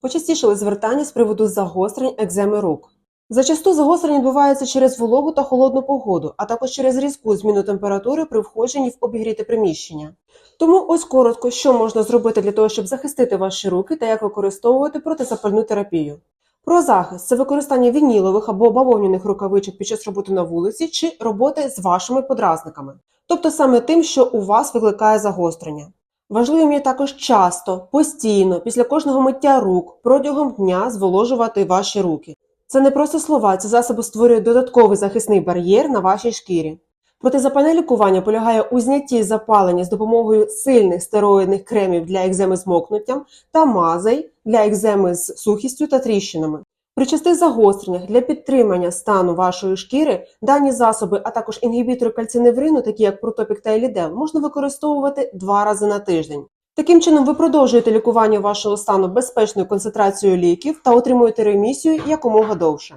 Почастішили звертання з приводу загострень екземи рук. Зачасту загострення відбувається через вологу та холодну погоду, а також через різку зміну температури при входженні в обігріте приміщення. Тому ось коротко, що можна зробити для того, щоб захистити ваші руки та як використовувати протизапальну терапію. Про захист це використання вінілових або бавовняних рукавичок під час роботи на вулиці чи роботи з вашими подразниками, тобто саме тим, що у вас викликає загострення. Важливим є також часто, постійно, після кожного миття рук протягом дня зволожувати ваші руки. Це не просто слова, ці засоби створюють додатковий захисний бар'єр на вашій шкірі. Протизапальне лікування полягає у знятті запалення з допомогою сильних стероїдних кремів для екземи з мокнуттям та мазей для екземи з сухістю та тріщинами. При частих загостреннях для підтримання стану вашої шкіри дані засоби, а також інгібітори кальциневрину, такі як протопік та елідел, можна використовувати два рази на тиждень. Таким чином, ви продовжуєте лікування вашого стану безпечною концентрацією ліків та отримуєте ремісію якомога довше.